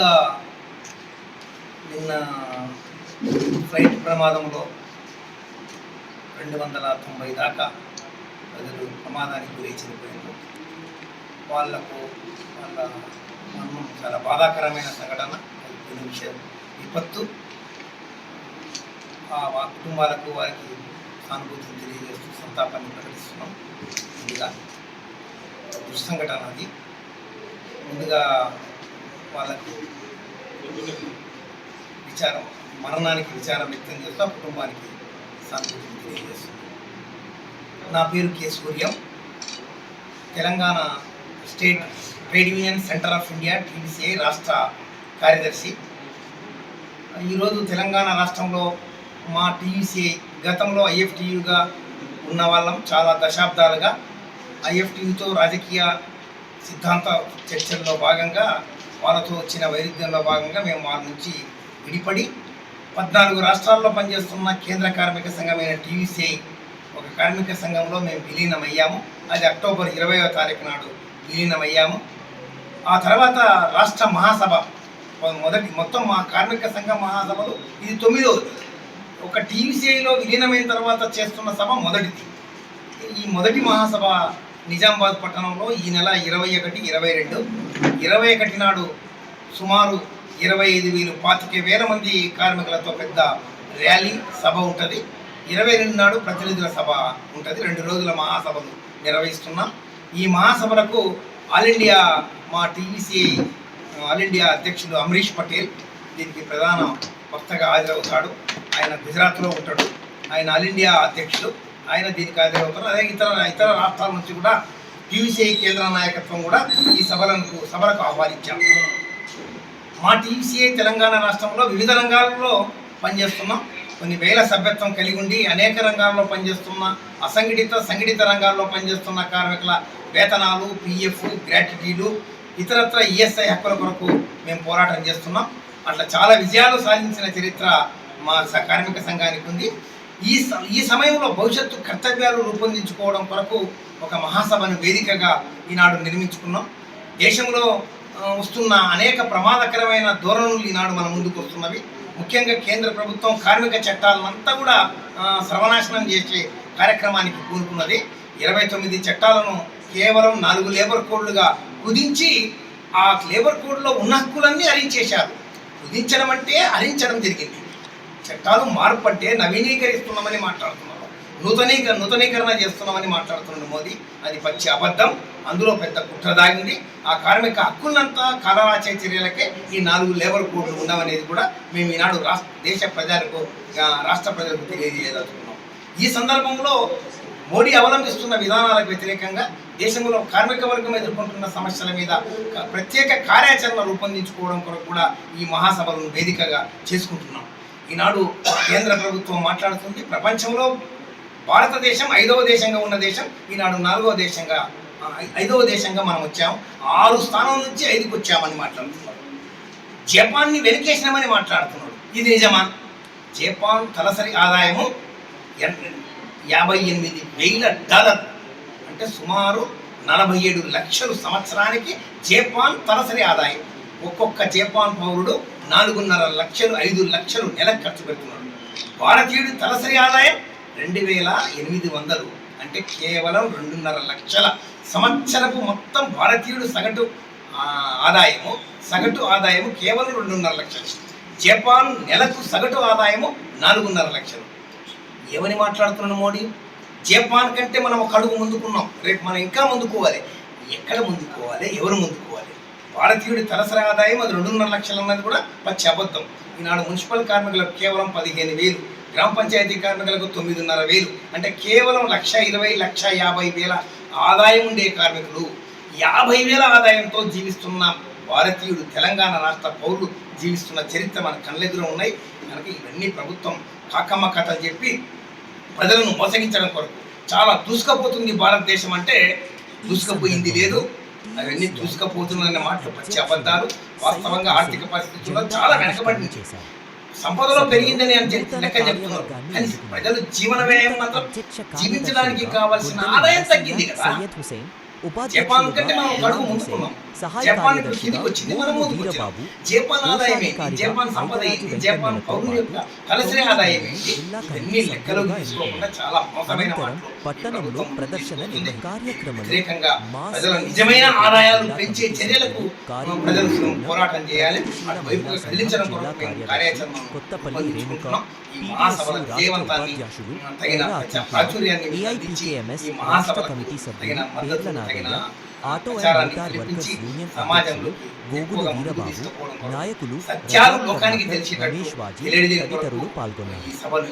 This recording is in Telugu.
ముందుగా నిన్న ఫ్లైట్ ప్రమాదంలో రెండు వందల తొంభై దాకా ప్రజలు ప్రమాదానికి గురి చనిపోయారు. వాళ్ళకు వాళ్ళ మర్మం చాలా బాధాకరమైన సంఘటన. కొన్ని విషయం. విపత్తు. ఆ కుటుంబాలకు వారికి సానుభూతిని తెలియజేస్తూ సంతాపాన్ని ప్రకటిస్తున్నాం. ముందుగా దుస్సంఘటన అది. ముందుగా వాళ్ళకు విచారం మరణానికి విచారం వ్యక్తం చేస్తూ ఆ కుటుంబానికి సానుభూతిని తెలియజేస్తుంది. నా పేరు K. Suryam. Telangana state trade union centre of India TDCI రాష్ట్ర కార్యదర్శి. ఈరోజు తెలంగాణ రాష్ట్రంలో మా టీయూసీఐ గతంలో ఐఎఫ్టీయుగా ఉన్న వాళ్ళం చాలా దశాబ్దాలుగా. ఐఎఫ్టీయుతో రాజకీయ సిద్ధాంత చర్చల్లో భాగంగా వాళ్ళతో వచ్చిన వైరుధ్యంలో భాగంగా మేము వాళ్ళ నుంచి విడిపడి పద్నాలుగు రాష్ట్రాల్లో పనిచేస్తున్న కేంద్ర కార్మిక సంఘమైన టీవీసీఐ ఒక కార్మిక సంఘంలో మేము విలీనమయ్యాము. అది అక్టోబర్ ఇరవయో తారీఖు నాడు విలీనమయ్యాము. ఆ తర్వాత రాష్ట్ర మహాసభ మొదటి మొత్తం మా కార్మిక సంఘ మహాసభలు ఇది తొమ్మిదవది ఒక టీవీసీఐలో విలీనమైన తర్వాత చేస్తున్న సభ మొదటిది. ఈ మొదటి మహాసభ నిజామాబాద్ పట్టణంలో ఈ నెల ఇరవై ఒకటి ఇరవై రెండు ఇరవై ఒకటి నాడు సుమారు ఇరవై ఐదు వేలు పాతిక వేల మంది కార్మికులతో పెద్ద ర్యాలీ సభ ఉంటుంది. ఇరవై రెండు నాడు ప్రతినిధుల సభ ఉంటుంది. రెండు రోజుల మహాసభలు నిర్వహిస్తున్నాం. ఈ మహాసభలకు ఆల్ ఇండియా మా టీవీసీఐ ఆల్ ఇండియా అధ్యక్షుడు అమరీష్ పటేల్ దీనికి ప్రధాన వక్తగా హాజరవుతాడు. ఆయన గుజరాత్లో ఉంటాడు. ఆయన ఆల్ ఇండియా అధ్యక్షుడు. ఆయన దీనికి హాజరవుతారు. అదే ఇతర ఇతర రాష్ట్రాల నుంచి కూడా టీవీసీఐ కేంద్ర నాయకత్వం కూడా ఈ సభలకు సభలకు ఆహ్వానించాం మా టీవీసీఐ తెలంగాణ రాష్ట్రంలో వివిధ రంగాల్లో పనిచేస్తున్నాం. కొన్ని వేల సభ్యత్వం కలిగి ఉండి అనేక రంగాల్లో పనిచేస్తున్న అసంఘటిత సంఘటిత రంగాల్లో పనిచేస్తున్న కార్మికుల వేతనాలు పిఎఫ్ గ్రాట్యుటీలు ఇతరత్ర ఈఎస్ఐ హక్కుల కొరకు మేము పోరాటం చేస్తున్నాం. అట్లా చాలా విజయాలు సాధించిన చరిత్ర మా స- కార్మిక సంఘానికి ఉంది. ఈ స- ఈ సమయంలో భవిష్యత్తు కర్తవ్యాలు రూపొందించుకోవడం కొరకు ఒక మహాసభను వేదికగా ఈనాడు నిర్మించుకున్నాం. దేశంలో వస్తున్న అనేక ప్రమాదకరమైన ధోరణులు ఈనాడు మన ముందుకు వస్తున్నవి. ముఖ్యంగా కేంద్ర ప్రభుత్వం కార్మిక చట్టాలనంతా కూడా సర్వనాశనం చేసే కార్యక్రమానికి పూనుకున్నది. ఇరవై తొమ్మిది చట్టాలను కేవలం నాలుగు లేబర్ కోడ్లుగా కుదించి ఆ లేబర్ కోడ్లో ఉన్న హక్కులన్నీ హరించేశారు కుదించడం అంటే హరించడం జరిగింది. చట్టాలు మార్పు అంటే నవీనీకరిస్తున్నామని మాట్లాడుతున్నారు. నూతనీకరణ నూతనీకరణ చేస్తున్నామని మాట్లాడుతున్నాడు మోదీ. అది పచ్చి అబద్ధం. అందులో పెద్ద కుట్ర దాగింది. ఆ కార్మిక హక్కులంతా కాలరాచే చర్యలకే ఈ నాలుగు లేబర్ కోడ్లు ఉండవనేది కూడా మేము ఈనాడు రాష్ట్ర దేశ ప్రజలకు రాష్ట్ర ప్రజలకు తెలియజేయదలుచుకున్నాం. ఈ సందర్భంలో మోడీ అవలంబిస్తున్న విధానాలకు వ్యతిరేకంగా దేశంలో కార్మిక వర్గం ఎదుర్కొంటున్న సమస్యల మీద ప్రత్యేక కార్యాచరణ రూపొందించుకోవడం కొరకు కూడా ఈ మహాసభలను వేదికగా చేసుకుంటున్నాం. ఈనాడు కేంద్ర ప్రభుత్వం మాట్లాడుతుంది. ప్రపంచంలో భారతదేశం ఐదవ దేశంగా ఉన్న దేశం ఈనాడు నాలుగవ దేశంగా ఐదవ దేశంగా మనం వచ్చాం. ఆరు స్థానం నుంచి ఐదుకు వచ్చామని మాట్లాడుతున్నారు జపాన్ని వెనుకేసినామని మాట్లాడుతున్నాడు. ఇది నిజమా? జపాన్ తలసరి ఆదాయము యాభై ఎనిమిది వేల డాలర్. అంటే సుమారు నలభై ఏడు లక్షలు సంవత్సరానికి జపాన్ తలసరి ఆదాయం. ఒక్కొక్క జపాన్ పౌరుడు నాలుగున్నర లక్షలు ఐదు లక్షలు నెలకు ఖర్చు పెడుతున్నాడు. భారతీయుడి తలసరి ఆదాయం రెండు వేల ఎనిమిది వందలు. అంటే కేవలం రెండున్నర లక్షల సంవత్సరపు మొత్తం భారతీయుడు సగటు ఆదాయము. సగటు ఆదాయము కేవలం రెండున్నర లక్షలు. జపాన్ నెలకు సగటు ఆదాయము నాలుగున్నర లక్షలు. ఏమని మాట్లాడుతున్నాను మోడీ? జపాన్ కంటే మనం ఒక అడుగు ముందుకున్నాం. రేపు మనం ఇంకా ముందుకోవాలి. ఎక్కడ ముందుకోవాలి? ఎవరు ముందుకోవాలి? భారతీయుడి తలసరి ఆదాయం అది రెండున్నర లక్షలు అన్నది కూడా పచ్చి అబద్ధం. ఈనాడు మున్సిపల్ కార్మికులకు కేవలం పదిహేను వేలు గ్రామ పంచాయతీ కార్మికులకు తొమ్మిదిన్నర వేలు అంటే కేవలం లక్ష ఇరవై లక్ష యాభై వేల ఆదాయం ఉండే కార్మికులు. యాభై వేల ఆదాయంతో జీవిస్తున్న భారతీయుడు తెలంగాణ రాష్ట్ర పౌరులు జీవిస్తున్న చరిత్ర మన కళ్ళెదురు ఉన్నాయి. కనుక ఇవన్నీ ప్రభుత్వం కాకమ్మ కథ చెప్పి ప్రజలను మోసగించడం కొరకు. చాలా దూసుకపోతుంది భారతదేశం అంటే దూసుకపోయింది లేదు. అవన్నీ దూసుకపోతున్నాయన్న మాటలు పచ్చి అబద్ధాలు వాస్తవంగా ఆర్థిక పరిస్థితుల్లో చాలా వెనకబడింది. సంపదలో పెరిగిందని అని చెప్పి లెక్క చెప్తున్నారు. కానీ ప్రజలు జీవన వ్యయం మాత్రం జీవించడానికి కావాల్సిన ఆదాయం తగ్గింది కదా. ఉపాధ్యక్షులుగా రామోసేన్ సహాయ కార్యదర్శిగా మోతులు వీరబాబు కోశాధికారిగా ఐదరాజు వెంకన్నపాపారావు జిల్లా Kothapalli Renuka auto and motor workers union సమాజంలో గోగుల వీరబాబు నాయకులు రమేష్ బాజీ తదితరులు పాల్గొన్నారు. ఈ సభలు